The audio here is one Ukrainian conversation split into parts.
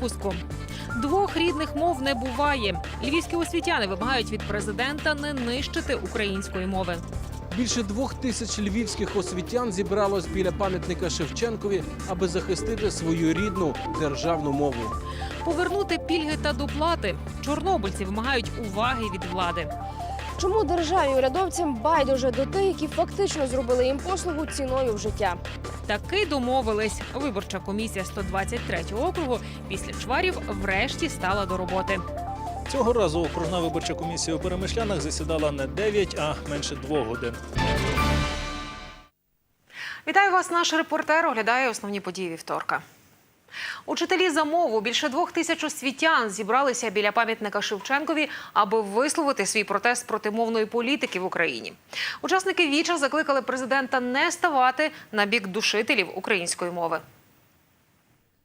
Випуску двох рідних мов не буває. Львівські освітяни вимагають від президента не нищити української мови. Більше двох тисяч львівських освітян зібралось біля пам'ятника Шевченкові, аби захистити свою рідну державну мову. Повернути пільги та доплати. Чорнобильці вимагають уваги від влади. Чому державі урядовцям байдуже до тих, які фактично зробили їм послугу ціною в життя? Таки домовились. Виборча комісія 123 округу після чварів врешті стала до роботи. Цього разу окружна виборча комісія у Перемишлянах засідала не 9, а менше 2 годин. Вітаю вас, наш репортер оглядає основні події вівторка. Учителі за мову більше двох тисяч освітян зібралися біля пам'ятника Шевченкові, аби висловити свій протест проти мовної політики в Україні. Учасники віча закликали президента не ставати на бік душителів української мови.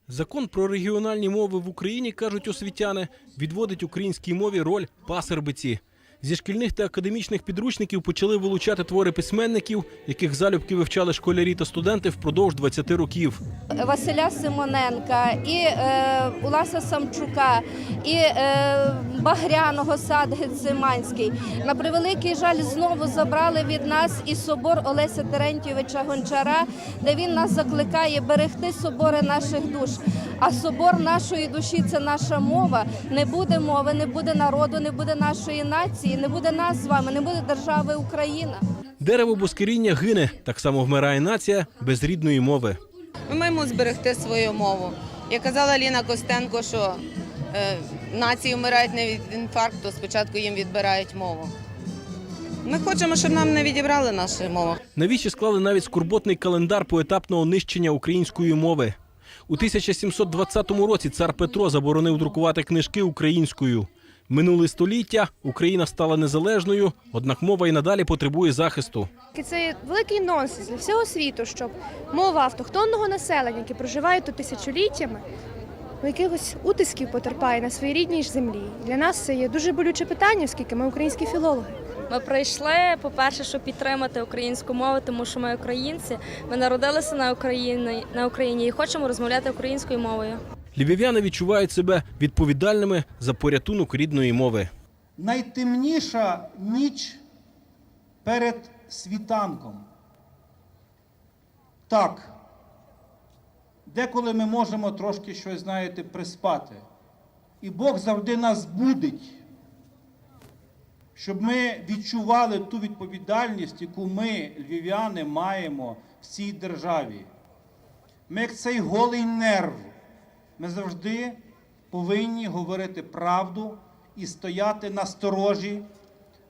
Закон про регіональні мови в Україні кажуть освітяни, відводить українській мові роль пасербиці. Зі шкільних та академічних підручників почали вилучати твори письменників, яких залюбки вивчали школярі та студенти впродовж 20 років. Василя Симоненка, і е, Уласа Самчука, і е, Багряного сад Гециманський. На превеликий жаль, знову забрали від нас і собор Олеся Терентьєвича Гончара, де він нас закликає берегти собори наших душ. А собор нашої душі це наша мова. Не буде мови, не буде народу, не буде нашої нації, не буде нас з вами, не буде держави Україна. Дерево боскиріння гине, так само вмирає нація без рідної мови. Ми маємо зберегти свою мову. Як казала Ліна Костенко, що е, нації вмирають не від інфаркту, спочатку їм відбирають мову. Ми хочемо, щоб нам не відібрали нашу мову. Навіщо склали навіть скорботний календар поетапного нищення української мови. У 1720 році цар Петро заборонив друкувати книжки українською. Минуле століття Україна стала незалежною, однак мова і надалі потребує захисту. Це великий нонсенс для всього світу, щоб мова автохтонного населення, яке проживає тут тисячоліттями, у якихось утисків потерпає на своїй рідній ж землі. Для нас це є дуже болюче питання, оскільки ми українські філологи. Ми прийшли, по-перше, щоб підтримати українську мову, тому що ми українці. Ми народилися на Україні, на Україні і хочемо розмовляти українською мовою. Львів'яни відчувають себе відповідальними за порятунок рідної мови. найтемніша ніч перед світанком. Так, деколи ми можемо трошки щось, знаєте, приспати. І Бог завжди нас будить, щоб ми відчували ту відповідальність, яку ми, львів'яни, маємо в цій державі. Ми, як цей голий нерв, ми завжди повинні говорити правду і стояти на сторожі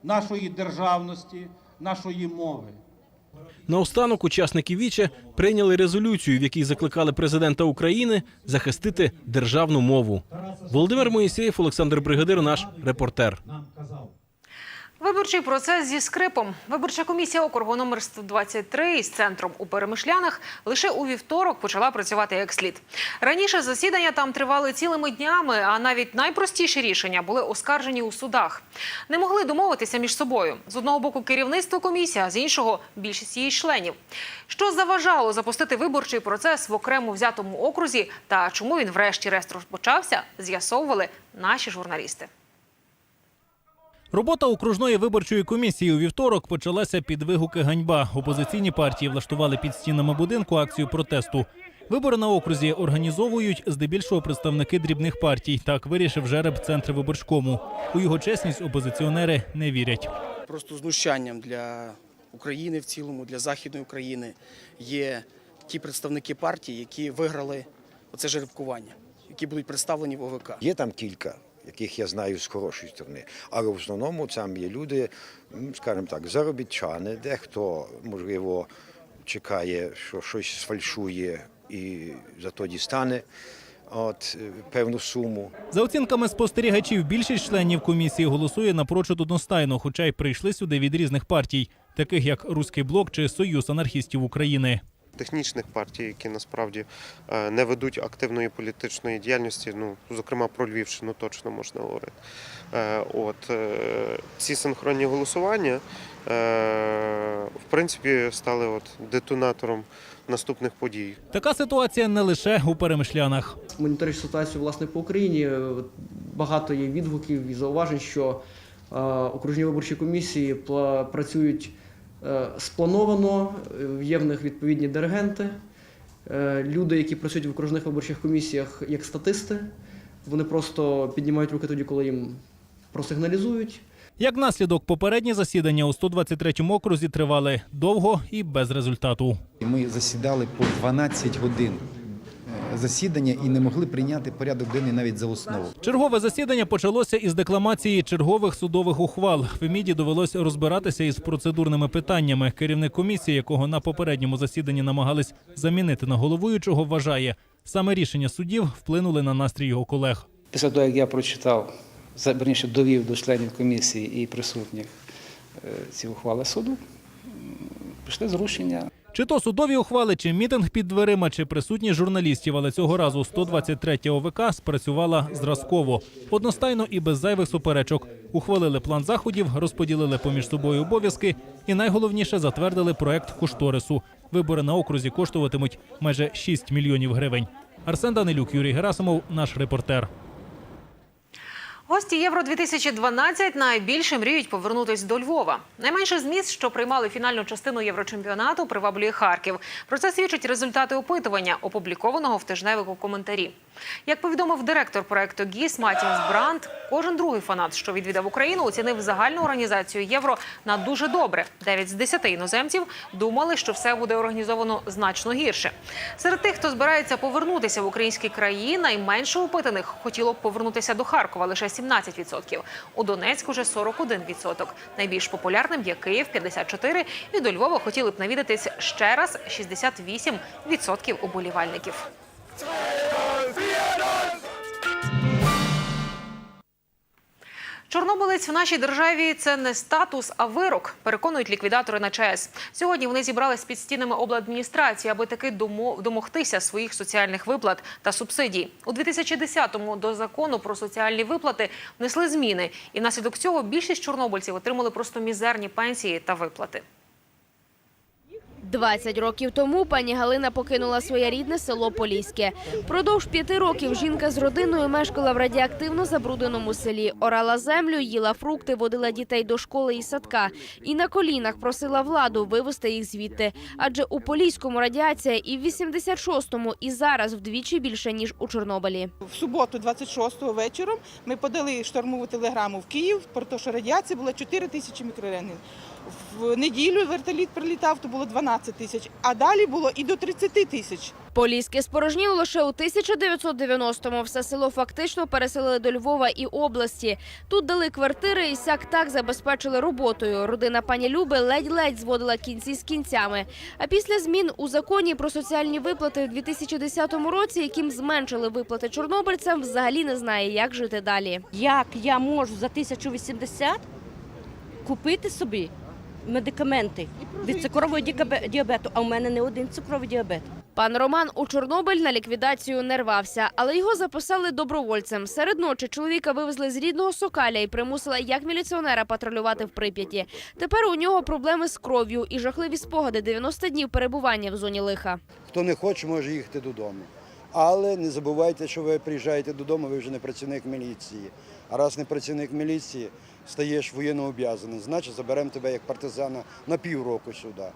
нашої державності, нашої мови. Наостанок учасники віче прийняли резолюцію, в якій закликали президента України захистити державну мову. Володимир Моїсеєв, Олександр Бригадир, наш репортер. Виборчий процес зі скрипом. Виборча комісія округу номер 123 із центром у Перемишлянах лише у вівторок почала працювати як слід. Раніше засідання там тривали цілими днями, а навіть найпростіші рішення були оскаржені у судах. Не могли домовитися між собою. З одного боку керівництво комісії, а з іншого більшість її членів. Що заважало запустити виборчий процес в окремо взятому окрузі та чому він врешті-решт розпочався, з'ясовували наші журналісти. Робота окружної виборчої комісії у вівторок почалася під вигуки ганьба. Опозиційні партії влаштували під стінами будинку акцію протесту. Вибори на окрузі організовують здебільшого представники дрібних партій. Так вирішив жереб центр виборчкому. У його чесність опозиціонери не вірять. просто знущанням для України в цілому, для Західної України є ті представники партії, які виграли оце жеребкування, які будуть представлені в ОВК. Є там кілька, яких я знаю з хорошої сторони, але в основному там є люди, скажімо так, заробітчани, дехто, можливо, чекає, що щось сфальшує і зато дістане от, е, певну суму. За оцінками спостерігачів, більшість членів комісії голосує напрочуд одностайно, хоча й прийшли сюди від різних партій, таких як Руський блок чи Союз анархістів України. Технічних партій, які насправді е, не ведуть активної політичної діяльності. Ну, зокрема, про Львівщину точно можна говорити. Е, От е, ці синхронні голосування, в принципі, стали от детонатором наступних подій. Така ситуація не лише у перемишлянах. моніториш ситуацію власне по Україні. Багато є відгуків і зауважень, що е, окружні виборчі комісії пла- працюють сплановано, е, є в них відповідні диригенти. Е, Люди, які працюють в окружних виборчих комісіях як статисти, вони просто піднімають руки тоді, коли їм просигналізують. Як наслідок, попередні засідання у 123-му окрузі тривали довго і без результату. Ми засідали по 12 годин е, засідання і не могли прийняти порядок денний навіть за основу. Чергове засідання почалося із декламації чергових судових ухвал. Феміді довелось розбиратися із процедурними питаннями. Керівник комісії, якого на попередньому засіданні намагались замінити на головуючого, вважає, саме рішення суддів вплинули на настрій його колег. Після того, як я прочитав, верніше довів до членів комісії і присутніх е, ці ухвали суду, пішли зрушення. Чи то судові ухвали, чи мітинг під дверима, чи присутність журналістів, але цього разу 123 ОВК спрацювала зразково, одностайно і без зайвих суперечок. Ухвалили план заходів, розподілили поміж собою обов'язки і найголовніше затвердили проект кошторису. Вибори на окрузі коштуватимуть майже 6 мільйонів гривень. Арсен Данилюк, Юрій Герасимов, наш репортер. Гості Євро 2012 найбільше мріють повернутись до Львова. Найменше з міст, що приймали фінальну частину Єврочемпіонату, приваблює Харків. Про це свідчать результати опитування, опублікованого в тижневику коментарі. Як повідомив директор проекту ГІС Матіас Бранд, кожен другий фанат, що відвідав Україну, оцінив загальну організацію євро на дуже добре. Дев'ять з десяти іноземців думали, що все буде організовано значно гірше. Серед тих, хто збирається повернутися в українські краї, найменше опитаних хотіло б повернутися до Харкова лише 17%. У Донецьк уже 41%. Найбільш популярним є Київ 54%. І до Львова хотіли б навідатись ще раз 68% уболівальників. Чорнобилець в нашій державі це не статус, а вирок. Переконують ліквідатори на ЧАЕС. Сьогодні вони зібрались під стінами обладміністрації, аби таки домогтися своїх соціальних виплат та субсидій. У 2010-му до закону про соціальні виплати внесли зміни, і внаслідок цього більшість чорнобильців отримали просто мізерні пенсії та виплати. 20 років тому пані Галина покинула своє рідне село Поліське. Продовж п'яти років жінка з родиною мешкала в радіоактивно забрудненому селі, орала землю, їла фрукти, водила дітей до школи і садка. І на колінах просила владу вивезти їх звідти. Адже у Поліському радіація і в 86-му, і зараз вдвічі більше ніж у Чорнобилі. В суботу, 26-го вечором, ми подали штормову телеграму в Київ про те, що радіація була 4 тисячі мікрорентген. В неділю вертоліт прилітав, то було 12 тисяч, а далі було і до 30 тисяч. Поліське спорожніло лише у 1990-му. Все село фактично переселили до Львова і області. Тут дали квартири і сяк так забезпечили роботою. Родина пані Люби ледь-ледь зводила кінці з кінцями. А після змін у законі про соціальні виплати у 2010 році, яким зменшили виплати чорнобильцям, взагалі не знає, як жити далі. Як я можу за 1080 купити собі медикаменти від цукрового діабе- діабету, а у мене не один цукровий діабет. Пан Роман у Чорнобиль на ліквідацію не рвався, але його записали добровольцем. Серед ночі чоловіка вивезли з рідного Сокаля і примусили як міліціонера патрулювати в Прип'яті. Тепер у нього проблеми з кров'ю і жахливі спогади 90 днів перебування в зоні лиха. Хто не хоче, може їхати додому. Але не забувайте, що ви приїжджаєте додому, ви вже не працівник міліції. А раз не працівник міліції, стаєш воєннооб'язаним, значить заберемо тебе як партизана на півроку сюди.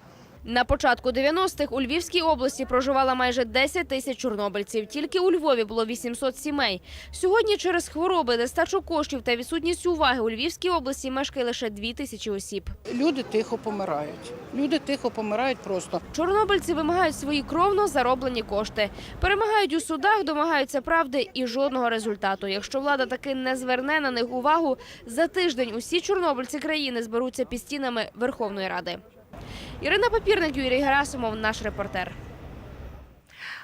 На початку 90-х у Львівській області проживало майже 10 тисяч чорнобильців. Тільки у Львові було 800 сімей. Сьогодні через хвороби, нестачу коштів та відсутність уваги у Львівській області мешкає лише 2 тисячі осіб. Люди тихо помирають. Люди тихо помирають просто. Чорнобильці вимагають свої кровно зароблені кошти. Перемагають у судах, домагаються правди і жодного результату. Якщо влада таки не зверне на них увагу, за тиждень усі чорнобильці країни зберуться під стінами Верховної Ради. Ірина Папірник, Юрій Герасимов, наш репортер.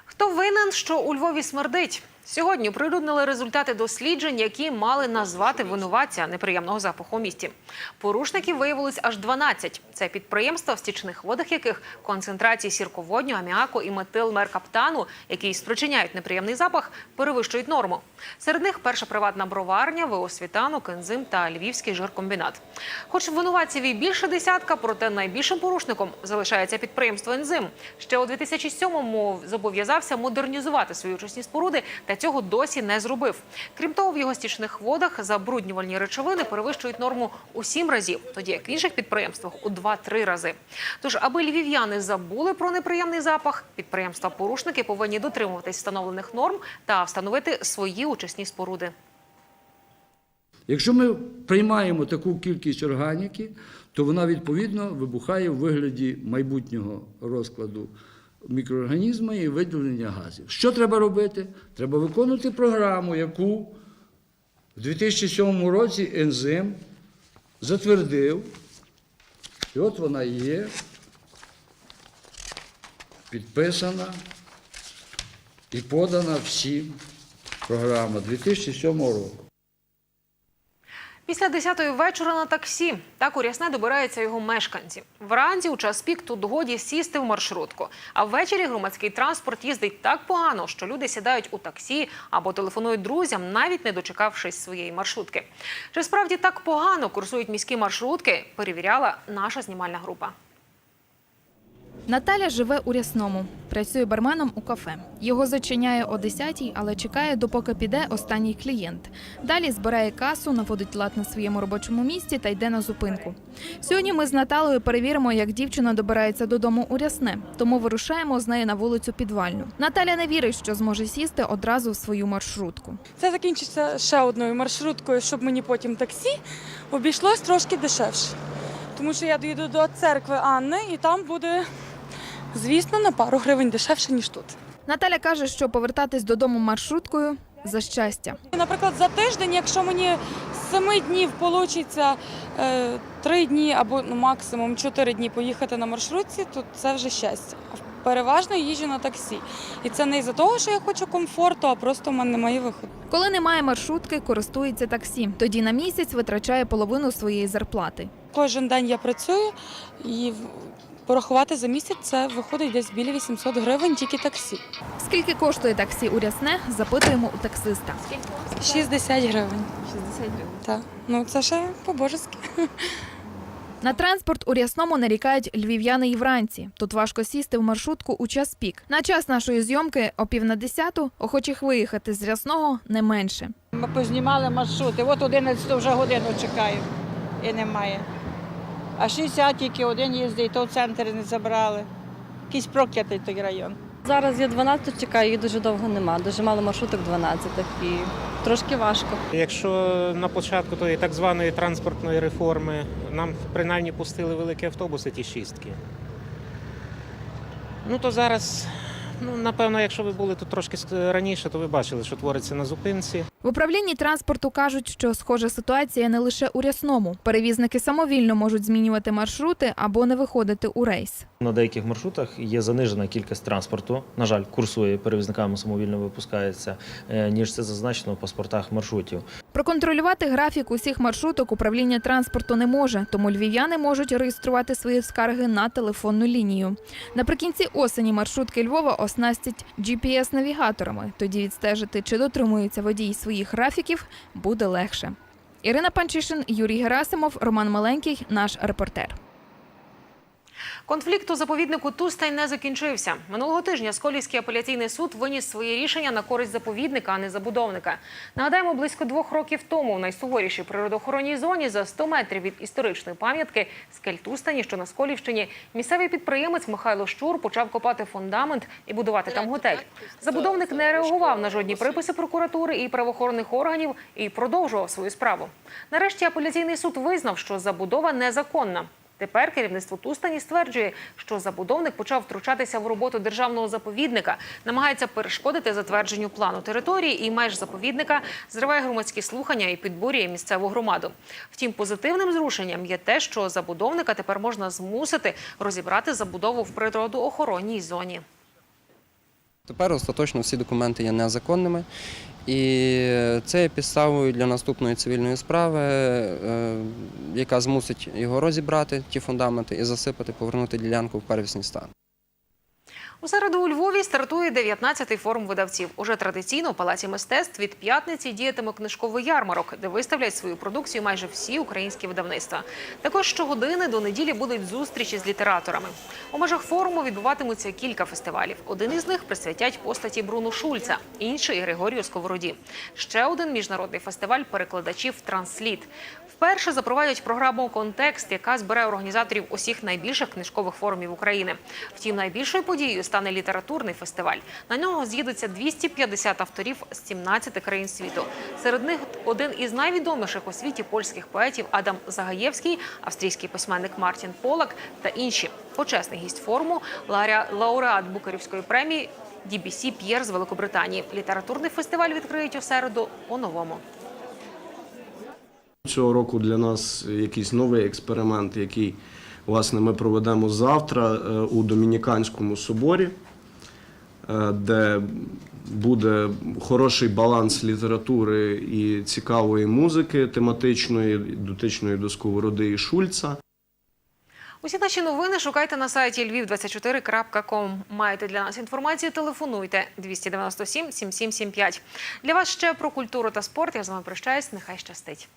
Хто винен, що у Львові смердить? Сьогодні оприлюднили результати досліджень, які мали назвати винуватця неприємного запаху у місті. Порушників виявилось аж 12. Це підприємства, в стічних водах яких концентрації сірководню, аміаку і метилмеркаптану, які спричиняють неприємний запах, перевищують норму. Серед них перша приватна броварня, ВО «Світанок», «Ензим» та Львівський жиркомбінат. Хоч винуватців і більше десятка, проте найбільшим порушником залишається підприємство «Ензим». Ще у 2007-му зобов'язався модернізувати свої очисні споруди та цього досі не зробив. Крім того, в його стічних водах забруднювальні речовини перевищують норму у сім разів, тоді як в інших підприємствах у 2-3 рази. Тож, аби львів'яни забули про неприємний запах, підприємства-порушники повинні дотримуватись встановлених норм та встановити свої очисні споруди. Якщо ми приймаємо таку кількість органіки, то вона відповідно вибухає в вигляді майбутнього розкладу мікроорганізму і виділення газів. Що треба робити? Треба виконувати програму, яку в 2007 році ензим затвердив. І от вона є, підписана і подана всім. Програма 2007 року. Після 10-ї вечора на таксі так у Рясне добираються його мешканці. Вранці у час пік тут годі сісти в маршрутку. А ввечері громадський транспорт їздить так погано, що люди сідають у таксі або телефонують друзям, навіть не дочекавшись своєї маршрутки. Чи справді так погано курсують міські маршрутки? Перевіряла наша знімальна група. Наталя живе у Рясному, працює барменом у кафе. Його зачиняє о 10-й, але чекає, допоки піде останній клієнт. Далі збирає касу, наводить лад на своєму робочому місці та йде на зупинку. Сьогодні ми з Наталею перевіримо, як дівчина добирається додому у Рясне, тому вирушаємо з нею на вулицю Підвальну. Наталя не вірить, що зможе сісти одразу в свою маршрутку. Це закінчиться ще одною маршруткою, щоб мені потім таксі обійшлось трошки дешевше. Тому що я доїду до церкви Анни і там буде, звісно, на пару гривень дешевше, ніж тут. Наталя каже, що повертатись додому маршруткою за щастя. Наприклад, за тиждень, якщо мені з семи днів вийде три дні або ну, максимум чотири дні поїхати на маршрутці, то це вже щастя. Переважно їжджу на таксі. І це не із-за того, що я хочу комфорту, а просто в мене немає виходу. Коли немає маршрутки, користується таксі. Тоді на місяць витрачає половину своєї зарплати. Кожен день я працюю і порахувати за місяць це виходить десь біля 800 гривень тільки таксі. Скільки коштує таксі у Рясне, запитуємо у таксиста. 60 гривень. 60 гривень? Так. Ну це ще по-божески. На транспорт у Рясному нарікають львів'яни і вранці. Тут важко сісти в маршрутку у час пік. На час нашої зйомки о пів на десяту охочих виїхати з Рясного не менше. Ми познімали маршрути. От 11 вже годину чекаю і немає. А 60 тільки один їздить, то в центр не забрали. Якийсь проклятий той район. Зараз я 12 чекаю, її дуже довго нема. Дуже мало маршруток 12 і трошки важко. Якщо на початку тої так званої транспортної реформи нам принаймні пустили великі автобуси, ті шістки. Ну то зараз, ну напевно, якщо ви були тут трошки раніше, то ви бачили, що твориться на зупинці. В управлінні транспорту кажуть, що схожа ситуація не лише у Рясному. Перевізники самовільно можуть змінювати маршрути або не виходити у рейс. На деяких маршрутах є занижена кількість транспорту. На жаль, курсує перевізниками самовільно випускається, е, ніж це зазначено в паспортах маршрутів. Проконтролювати графік усіх маршруток управління транспорту не може, тому львів'яни можуть реєструвати свої скарги на телефонну лінію. Наприкінці осені маршрутки Львова оснастять GPS-навігаторами. Тоді відстежити, чи дотримується водій своїх графіків, буде легше. Ірина Панчишин, Юрій Герасимов, Роман Маленький, наш репортер. Конфлікт у заповіднику Тустань не закінчився. Минулого тижня Сколівський апеляційний суд виніс своє рішення на користь заповідника, а не забудовника. Нагадаємо, близько двох років тому в найсуворішій природоохоронній зоні за 100 метрів від історичної пам'ятки скель Тустані, що на Сколівщині, місцевий підприємець Михайло Щур почав копати фундамент і будувати там готель. Забудовник не реагував на жодні приписи прокуратури і правоохоронних органів і продовжував свою справу. Нарешті апеляційний суд визнав, що забудова незаконна. Тепер керівництво Тустані стверджує, що забудовник почав втручатися в роботу державного заповідника, намагається перешкодити затвердженню плану території і меж заповідника, зриває громадські слухання і підбурює місцеву громаду. Втім, позитивним зрушенням є те, що забудовника тепер можна змусити розібрати забудову в природоохоронній зоні. Тепер остаточно всі документи є незаконними, і це є підставою для наступної цивільної справи, е, яка змусить його розібрати, ті фундаменти, і засипати, повернути ділянку в первісний стан. У середу у Львові стартує 19-й форум видавців. Уже традиційно у Палаці мистецтв від п'ятниці діятиме книжковий ярмарок, де виставлять свою продукцію майже всі українські видавництва. Також щогодини до неділі будуть зустрічі з літераторами. У межах форуму відбуватимуться кілька фестивалів. Один із них присвятять постаті Бруну Шульца, інший Григорію Сковороді. Ще один міжнародний фестиваль перекладачів Трансліт. Вперше запровадять програму Контекст, яка збере організаторів усіх найбільших книжкових форумів України. Втім, найбільшою подією стане літературний фестиваль. На нього з'їдуться 250 авторів з 17 країн світу. Серед них один із найвідоміших у світі польських поетів Адам Загаєвський, австрійський письменник Мартін Полак та інші. Почесний гість форуму лауреат- лауреат Букерівської премії DBC П'єр з Великобританії. Літературний фестиваль відкриють у середу по-новому. Цього року для нас якийсь новий експеримент, який власне ми проведемо завтра е, у Домініканському соборі, е, де буде хороший баланс літератури і цікавої музики тематичної, дотичної до Сковороди і Шульца. Усі наші новини шукайте на сайті lviv24.com. Маєте для нас інформацію? Телефонуйте 297 7775. Для вас ще про культуру та спорт. Я з вами прощаюсь. Нехай щастить.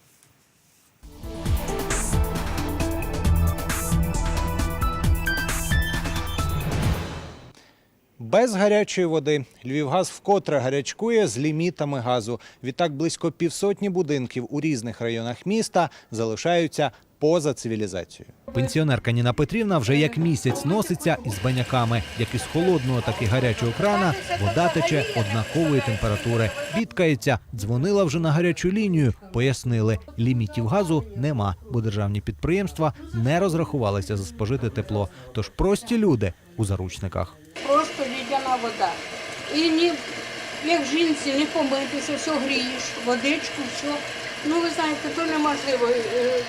Без гарячої води Львівгаз вкотре гарячкує з лімітами газу. Відтак близько півсотні будинків у різних районах міста залишаються поза цивілізацією. Пенсіонерка Ніна Петрівна вже як місяць носиться із баняками. Як із холодного, так і гарячого крана вода тече однакової температури. Бідкається, дзвонила вже на гарячу лінію. Пояснили, лімітів газу нема, бо державні підприємства не розрахувалися за спожите тепло. Тож прості люди у заручниках. Просто лідяна вода. І ні, як жінці не помитися, все грієш, водичку, все. Ну, ви знаєте, то неможливо. Е,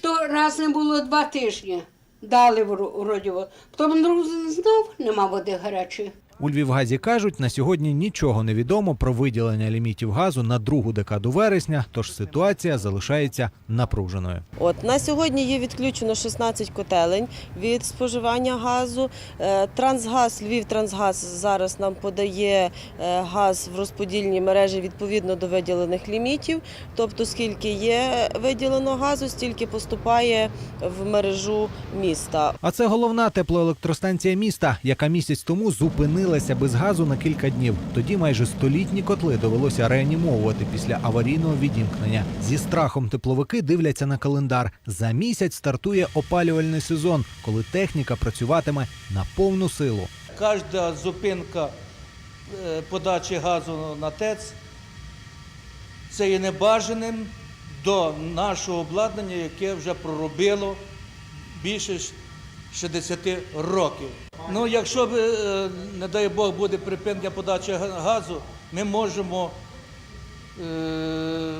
То раз не було два тижні. Дали вро- вроді. Потім друг знав, нема води гарячої. У Львівгазі кажуть, на сьогодні нічого не відомо про виділення лімітів газу на другу декаду вересня, тож ситуація залишається напруженою. От на сьогодні є відключено 16 котелень від споживання газу. Е, Трансгаз, Львів Трансгаз зараз нам подає е, газ в розподільні мережі відповідно до виділених лімітів. Тобто, скільки є виділено газу, стільки поступає в мережу міста. А це головна теплоелектростанція міста, яка місяць тому зупинилася без газу на кілька днів. Тоді майже столітні котли довелося реанімовувати після аварійного відімкнення. Зі страхом тепловики дивляться на календар. За місяць стартує опалювальний сезон, коли техніка працюватиме на повну силу. Кожна зупинка е, подачі газу на ТЕЦ це є небажаним до нашого обладнання, яке вже проробило більше 60 років. Ну, якщо, б, е, не дай Бог, буде припинення подачі газу, ми можемо е,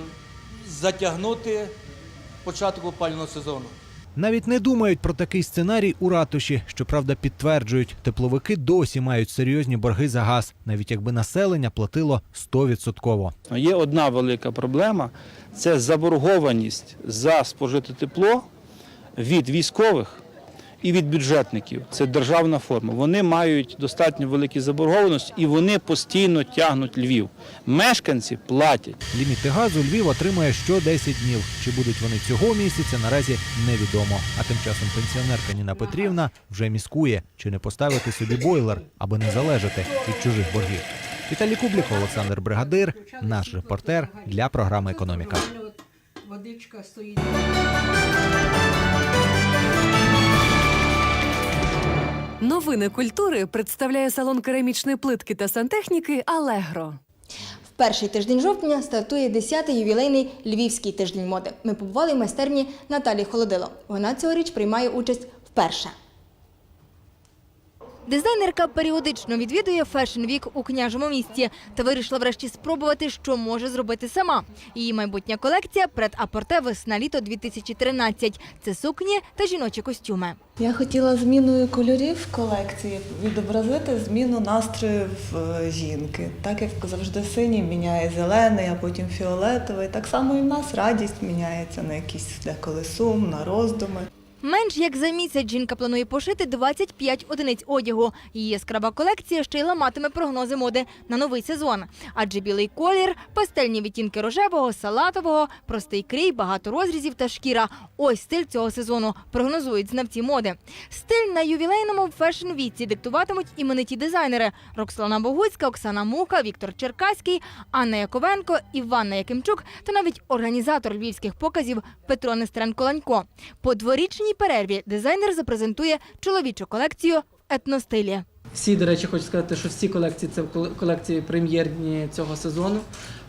затягнути початок опалювального сезону. Навіть не думають про такий сценарій у ратуші. Щоправда, підтверджують, тепловики досі мають серйозні борги за газ, навіть якби населення платило 100%. Є одна велика проблема це заборгованість за спожите тепло від військових і від бюджетників. Це державна форма. Вони мають достатньо великі заборгованості і вони постійно тягнуть Львів. Мешканці платять. Ліміти газу Львів отримує що 10 днів. Чи будуть вони цього місяця, наразі невідомо. А тим часом пенсіонерка Ніна Петрівна вже міскує, чи не поставити собі бойлер, аби не залежати від чужих боргів. Віталій Кублік, Олександр Бригадир, наш репортер для програми Економіка. Водичка стоїть. Новини культури представляє салон керамічної плитки та сантехніки Алегро. В перший тиждень жовтня стартує 10-й ювілейний Львівський тиждень моди. Ми побували в майстерні Наталі Холодило. Вона цьогоріч приймає участь вперше. Дизайнерка періодично відвідує Week у княжому місті та вирішила врешті спробувати, що може зробити сама. Її майбутня колекція пред-апорте весна-літо 2013. Це сукні та жіночі костюми. Я хотіла зміною кольорів колекції відобразити зміну настрою в е, жінки. Так як завжди синій міняє зелений, а потім фіолетовий. Так само і в нас радість міняється на якийсь деколи сум, на роздуми. Менш як за місяць жінка планує пошити 25 одиниць одягу. Її яскрава колекція ще й ламатиме прогнози моди на новий сезон. Адже білий колір, пастельні відтінки рожевого, салатового, простий крій, багато розрізів та шкіра. Ось стиль цього сезону, прогнозують знавці моди. Стиль на ювілейному фешн-віці диктуватимуть імениті дизайнери Роксолана Богуцька, Оксана Муха, Віктор Черкаський, Анна Яковенко, Іванна Якимчук та навіть організатор львівських показів Петро Нестеренко-Ланько. По дворічній перерві дизайнер запрезентує чоловічу колекцію в етностилі. Всі, до речі, хочу сказати, що всі колекції це кол- колекції прем'єрні цього сезону.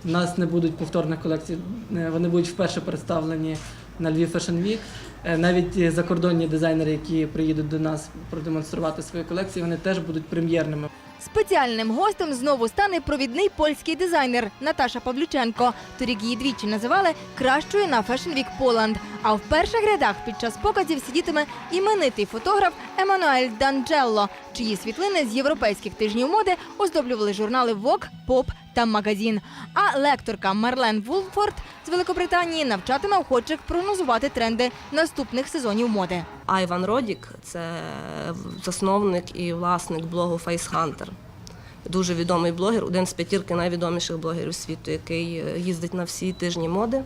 У нас не будуть повторних колекцій, е, вони будуть вперше представлені на Львів Fashion Week. Е, Навіть закордонні дизайнери, які приїдуть до нас продемонструвати свої колекції, вони теж будуть прем'єрними. Спеціальним гостем знову стане провідний польський дизайнер Наташа Павлюченко. Торік її двічі називали кращою на Fashion Week Poland. А в перших рядах під час показів сидітиме іменитий фотограф Еммануель Данджелло, чиї світлини з європейських тижнів моди оздоблювали журнали Vogue, Pop та Магазін. А лекторка Марлен Вулфорд з Великобританії навчатиме охочих прогнозувати тренди наступних сезонів моди. Айван Родік це засновник і власник блогу FaceHunter. Дуже відомий блогер, один з п'ятірки найвідоміших блогерів світу, який е, їздить на всі тижні моди.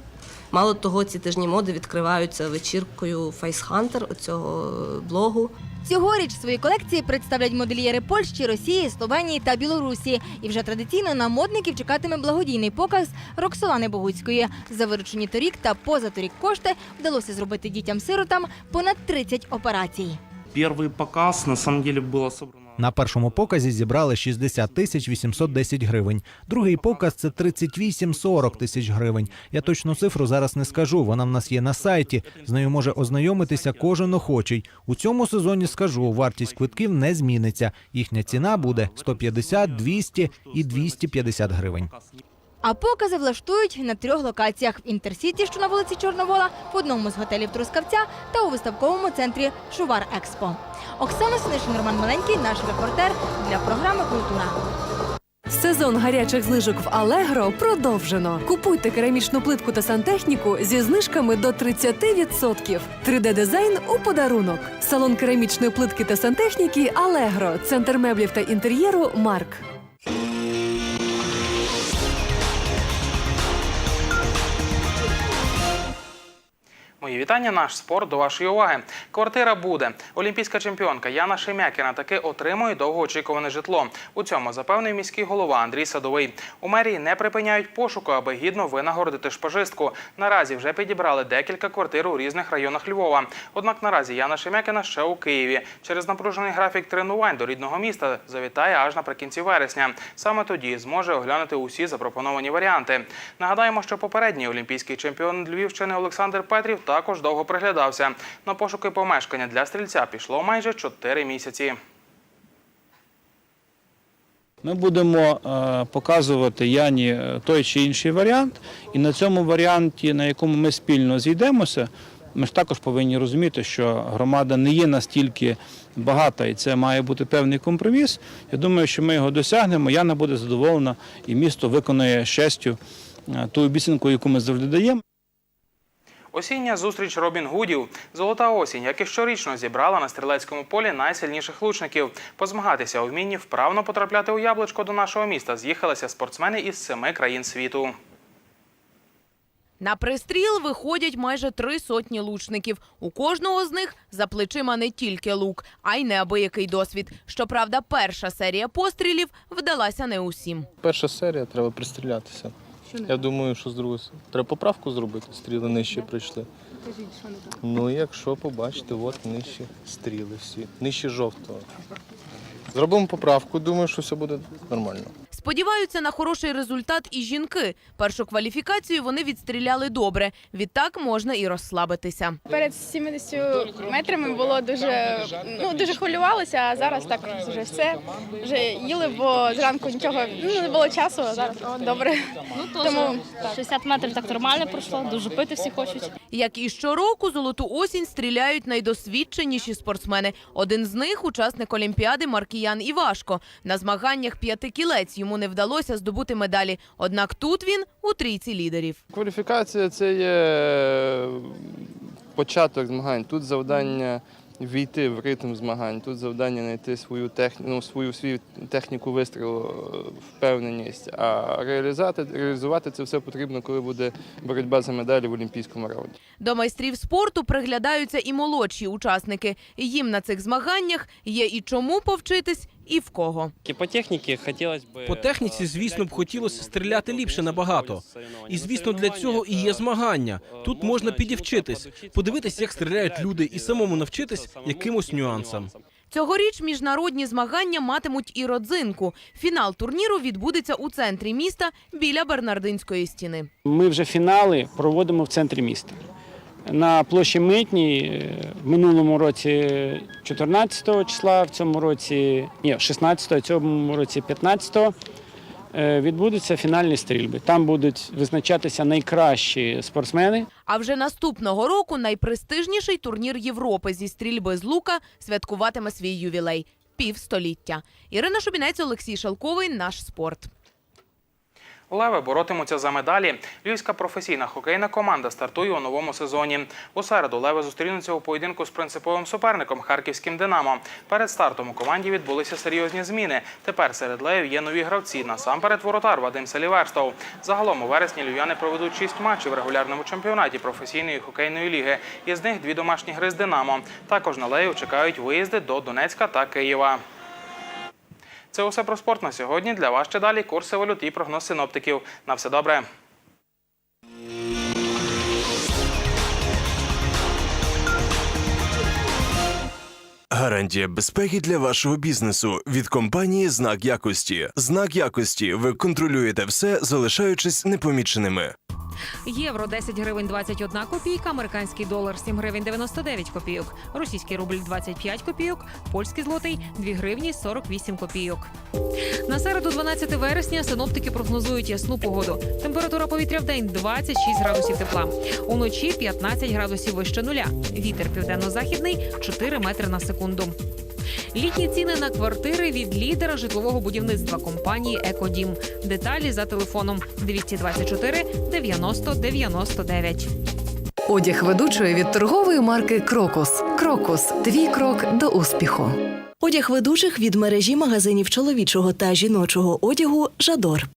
Мало того, ці тижні моди відкриваються вечіркою FaceHunter цього блогу. Цьогоріч свої колекції представлять модельєри Польщі, Росії, Словенії та Білорусі. І вже традиційно на модників чекатиме благодійний показ Роксолани Богуцької. За виручені торік та позаторік кошти вдалося зробити дітям-сиротам понад 30 операцій. Перший показ на самом деле було собрано. На першому показі зібрали 60 тисяч 810 гривень. Другий показ це 38-40 тисяч гривень. Я точну цифру зараз не скажу. Вона в нас є на сайті. З нею може ознайомитися кожен охочий. У цьому сезоні скажу, вартість квитків не зміниться. Їхня ціна буде 150, 200 і 250 гривень. А покази влаштують на трьох локаціях: в інтерсіті, що на вулиці Чорновола, в одному з готелів Трускавця та у виставковому центрі Шувар Експо. Оксана Снишин, Роман Маленький, наш репортер для програми Культура. Сезон гарячих знижок в Алегро продовжено. Купуйте керамічну плитку та сантехніку зі знижками до 30%. 3D-дизайн у подарунок. Салон керамічної плитки та сантехніки Алегро. Центр меблів та інтер'єру Марк. Мої вітання. Наш спорт до вашої уваги. Квартира буде. Олімпійська чемпіонка Яна Шемякіна таки отримує довгоочікуване житло. У цьому запевнив міський голова Андрій Садовий. У мерії не припиняють пошуку, аби гідно винагородити шпажистку. Наразі вже підібрали декілька квартир у різних районах Львова. Однак наразі Яна Шемякіна ще у Києві. Через напружений графік тренувань до рідного міста завітає аж наприкінці вересня. Саме тоді зможе оглянути усі запропоновані варіанти. Нагадаємо, що попередній олімпійський чемпіон Львівщини Олександр Петрів також довго приглядався. На пошуки помешкання для стрільця пішло майже 4 місяці. Ми будемо е, показувати Яні е, той чи інший варіант, і на цьому варіанті, на якому ми спільно зійдемося, ми ж також повинні розуміти, що громада не є настільки багата, і це має бути певний компроміс. Я думаю, що ми його досягнемо. Яна буде задоволена, і місто виконає з честю е, ту обіцянку, яку ми завжди даємо. Осіння зустріч Робін Гудів. Золота осінь, як і щорічно, зібрала на стрілецькому полі найсильніших лучників. Позмагатися у вмінні вправно потрапляти у яблучко до нашого міста з'їхалися спортсмени із семи країн світу. На пристріл виходять майже три сотні лучників. У кожного з них за плечима не тільки лук, а й неабиякий досвід. Щоправда, перша серія пострілів вдалася не усім. Перша серія треба пристрілятися. Я думаю, що з другої сторони. треба поправку зробити, стріли нижче прийшли. Ну, якщо побачите, от нижче стріли всі, нижче жовтого. Зробимо поправку, думаю, що все буде нормально. Сподіваються на хороший результат і жінки. Першу кваліфікацію вони відстріляли добре. Відтак можна і розслабитися. Перед 70 метрами було дуже ну дуже хвилювалося, а зараз так вже все. Вже їли, бо зранку нічого ну, не було часу, а зараз о, добре. Ну, Тому 60 метрів так нормально пройшло, дуже пити всі хочуть. Як і щороку, золоту осінь стріляють найдосвідченіші спортсмени. Один з них учасник Олімпіади Маркіян Івашко. На змаганнях п'ятикілець йому не вдалося здобути медалі. Однак тут він у трійці лідерів. Кваліфікація це є початок змагань. Тут завдання війти в ритм змагань, тут завдання знайти свою техніку, ну, свою, свою техніку вистрілу, е, впевненість. А реалізувати, реалізувати це все потрібно, коли буде боротьба за медалі в Олімпійському раунді. До майстрів спорту приглядаються і молодші учасники. Їм на цих змаганнях є і чому повчитись, і в кого. По техніці хотілося б... По техніці, звісно, б хотілося стріляти ліпше набагато. І звісно, для цього і є змагання. Тут можна підівчитись, подивитись, як стріляють люди, і самому навчитись якимось нюансам. Цьогоріч міжнародні змагання матимуть і родзинку. Фінал турніру відбудеться у центрі міста біля Бернардинської стіни. Ми вже фінали проводимо в центрі міста. На площі Митній е, в минулому році 14 числа, в цьому році ні, 16, в цьому році 15 е, відбудуться фінальні стрільби. Там будуть визначатися найкращі спортсмени. А вже наступного року найпрестижніший турнір Європи зі стрільби з лука святкуватиме свій ювілей півстоліття. Ірина Шубінець, Олексій Шалковий. Наш спорт. Леви боротимуться за медалі. Львівська професійна хокейна команда стартує у новому сезоні. У середу леви зустрінуться у поєдинку з принциповим суперником харківським Динамо. Перед стартом у команді відбулися серйозні зміни. Тепер серед левів є нові гравці. Насамперед воротар Вадим Селіверстов. Загалом у вересні львів'яни проведуть шість матчів в регулярному чемпіонаті професійної хокейної ліги. Із них дві домашні гри з Динамо. Також на леїв чекають виїзди до Донецька та Києва. Це усе про спорт на сьогодні. Для вас ще далі курси валют і прогноз синоптиків. На все добре. Гарантія безпеки для вашого бізнесу від компанії Знак якості. Знак якості. Ви контролюєте все, залишаючись непоміченими. Євро 10 гривень 21 копійка, американський долар 7 гривень 99 копійок, російський рубль 25 копійок, польський злотий 2 гривні 48 копійок. На середу 12 вересня синоптики прогнозують ясну погоду. Температура повітря в день 26 градусів тепла. Уночі 15 градусів вище нуля. Вітер південно-західний 4 метри на секунду. Літні ціни на квартири від лідера житлового будівництва компанії Екодім. Деталі за телефоном 224 90 99. Одяг ведучої від торгової марки Крокус. Крокус твій крок до успіху. Одяг ведучих від мережі магазинів чоловічого та жіночого одягу Жадор.